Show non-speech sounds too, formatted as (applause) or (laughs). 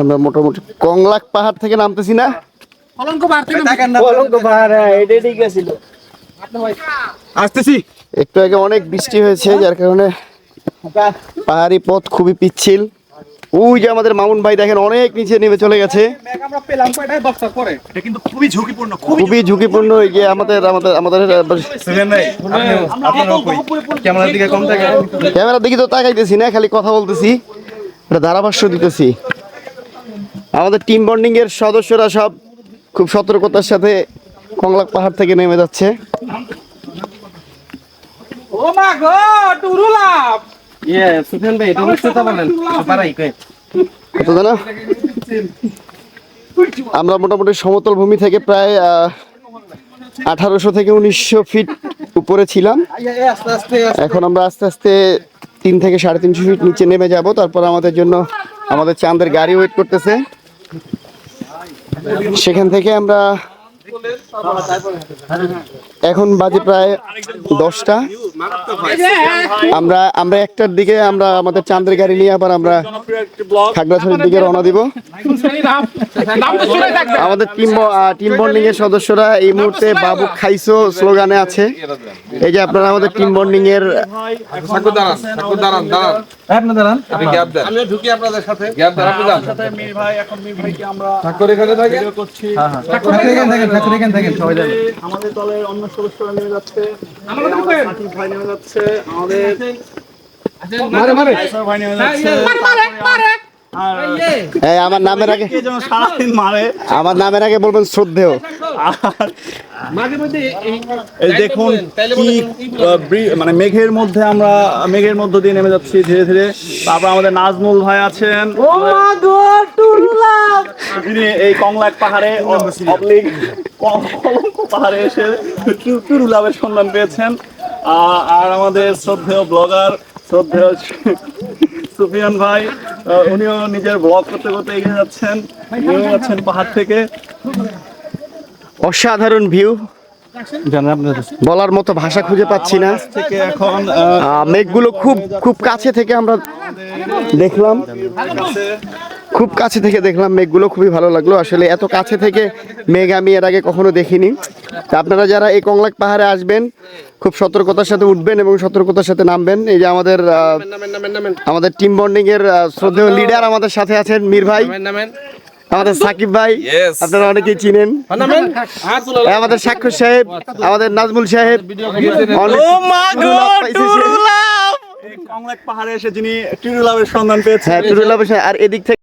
আমরা মোটামুটি কংলাক পাহাড় থেকে নামতেছি না? আসতেছি। একটু আগে অনেক বৃষ্টি হয়েছে যার কারণে পাহাড়ি পথ খুবই পিচ্ছিল। ওই যে আমাদের মামুন ভাই দেখেন অনেক নিচে নেমে চলে গেছে। আমরা পেলাম কয়টায় দশটার পরে এটা কিন্তু খুবই ঝুঁকিপূর্ণ এই যে আমাদের আমাদের আমাদের ক্যামেরার দিকে ক্যামেরা দেখি তো তাকাইতেছি না খালি কথা বলতেছি। এটা ধারাভাষ্য দিতেছি। আমাদের টিম বন্ডিং এর সদস্যরা সব খুব সতর্কতার সাথে কংলাক পাহাড় থেকে নেমে যাচ্ছে। ও মা গো টুরুলাভ ইয়ে আমরা মোটামুটি সমতল ভূমি থেকে প্রায় আঠারোশো থেকে উনিশশো ফিট উপরে ছিলাম। এখন আমরা আস্তে আস্তে তিন থেকে সাড়ে তিনশো ফিট নিচে নেমে যাব। তারপর আমাদের জন্য আমাদের চাঁদের গাড়ি ওয়েট করতেছে। সেখান থেকে আমরা এখন বাজে প্রায় দশটা। আমরা আমরা একটার দিকে আমরা আমাদের চাঁদের গাড়ি নিয়ে আবার আমরা খাগড়াছড়ির দিকে রওনা দিব। আমাদের টিম টিম বন্ডিং এর সদস্যরা এই মুহূর্তে বাবু খাইছো স্লোগানে আছে। এই যে আপনারা আমাদের টিম বন্ডিং এর আমরা সবাই আমাদের দলের অন্য সদস্যরা নেমে যাচ্ছে। আমাদের ঢুকেন সাকিব ভাই নেমে যাচ্ছে। আমাদের মারে মারে ভাই নেমে যাচ্ছে। আর এই আমার নামের আগে সারাদিন মারে। আমার নামের আগে বলবেন শ্রদ্ধেয়। (laughs) এই দেখুন কি মানে মেঘের মধ্যে আমরা মেঘের মধ্য দিয়ে নেমে যাচ্ছি ধীরে ধীরে। তারপর আমাদের নাজমুল ভাই আছেন। যিনি এই কংলাক পাহাড়ে অবলিক কলঙ্ক পাহাড়ে এসে টুরুলাভের সন্ধান পেয়েছেন। আর আমাদের শ্রদ্ধেয় ব্লগার শ্রদ্ধেয় সুফিয়ান ভাই উনিও নিজের ব্লগ করতে করতে এগিয়ে যাচ্ছেন। যাচ্ছেন পাহাড় থেকে। অসাধারণ ভিউ। বলার মতো ভাষা খুঁজে পাচ্ছি না। এখন মেঘগুলো খুব খুব কাছে থেকে আমরা দেখলাম। খুব কাছে থেকে দেখলাম মেঘগুলো খুবই ভালো লাগল। আসলে এত কাছে থেকে মেঘ আমি এর আগে কখনো দেখিনি। তা আপনারা যারা এই কংলাক পাহাড়ে আসবেন খুব সতর্কতার সাথে উঠবেন এবং সতর্কতার সাথে নামবেন। এই যে আমাদের আমাদের টিম বন্ডিং এর শ্রদ্ধেয় লিডার আমাদের সাথে আছেন মীর ভাই। আমাদের সাকিব ভাই আপনারা অনেকেই চিনেন। আমাদের সাক্ষর সাহেব আমাদের নাজমুল সাহেব কংলাক পাহাড়ে এসে যিনি টুরুলাভের সন্ধান পেয়েছেন। হ্যাঁ। আর এদিক থেকে